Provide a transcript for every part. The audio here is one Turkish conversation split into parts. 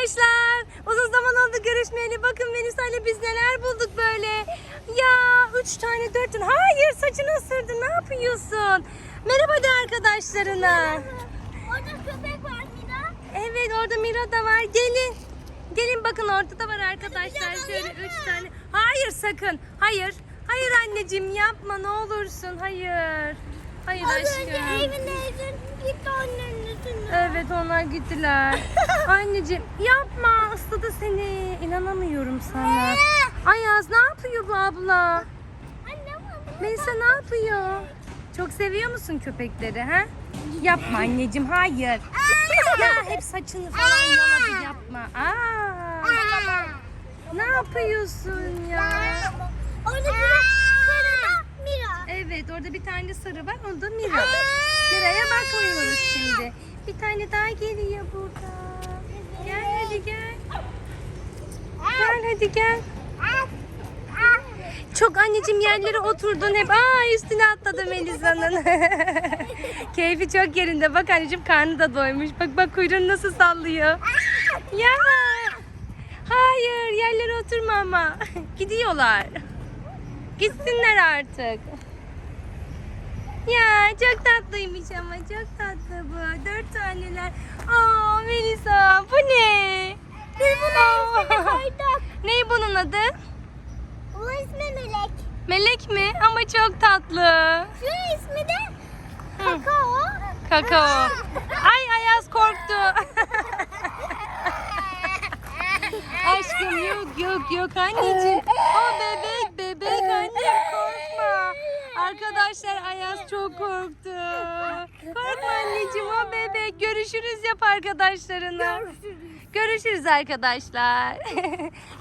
arkadaşlar. Uzun zaman oldu görüşmeyeli. Bakın Melisa ile biz neler bulduk böyle. Ya üç tane dört tane. Hayır saçını ısırdı. Ne yapıyorsun? Merhaba de arkadaşlarına. Orada köpek var Mira. Evet orada Mira da var. Gelin. Gelin bakın orada da var arkadaşlar. Şöyle üç tane. Hayır sakın. Hayır. Hayır anneciğim yapma ne olursun. Hayır. Hayır Az önce aşkım. evindeydin. Gitti annenin üstüne. Evet onlar gittiler. Anneciğim yapma ısladı seni. İnanamıyorum sana. Ayaz ne yapıyor bu abla? Anne var. Melisa ne yapıyor? Çok seviyor musun köpekleri ha? Yapma anneciğim hayır. ya hep saçını falan yaladı yapma. Aa, ne yapıyorsun ya? Orada bir sarıda Mira. Evet orada bir tane sarı var o da Mira. Mira'ya bakmıyoruz şimdi. Bir tane daha geliyor burada. Gel hadi gel. Gel hadi gel. Çok anneciğim yerlere oturdun hep. Aa üstüne atladı Melisa'nın. Keyfi çok yerinde. Bak anneciğim karnı da doymuş. Bak bak kuyruğunu nasıl sallıyor. Ya. Hayır yerlere oturma ama. Gidiyorlar. Gitsinler artık. Ya çok tatlıymış ama çok tatlı bu. Dört taneler. Aa Melisa bu ne? Biz buna ismini koyduk. Ne bunun adı? Bu ismi Melek. Melek mi? Ama çok tatlı. Şu ismi de. Kakao. Kakao. Ay Ayaz korktu. Aşkım yok yok yok anneciğim. O bebek. Arkadaşlar Ayaz çok korktu. Korkma anneciğim o bebek. Görüşürüz yap arkadaşlarına. Görüşürüz arkadaşlar.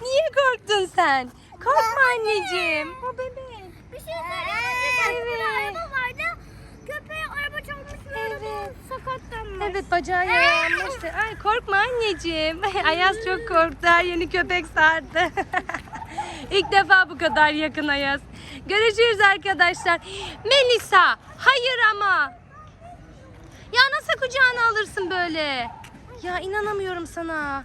Niye korktun sen? Korkma anneciğim. O bebek. Bir şey söyleyeyim. Evet. Araba vardı. Köpeğe araba çalmış ve Evet. sakatlanmış. Evet bacağı yaralanmıştı. Ay korkma anneciğim. Ayaz çok korktu. Her yeni köpek sardı. İlk defa bu kadar yakın Ayaz. Görüşürüz arkadaşlar. Melisa hayır ama. Ya nasıl kucağına alırsın böyle? Ya inanamıyorum sana.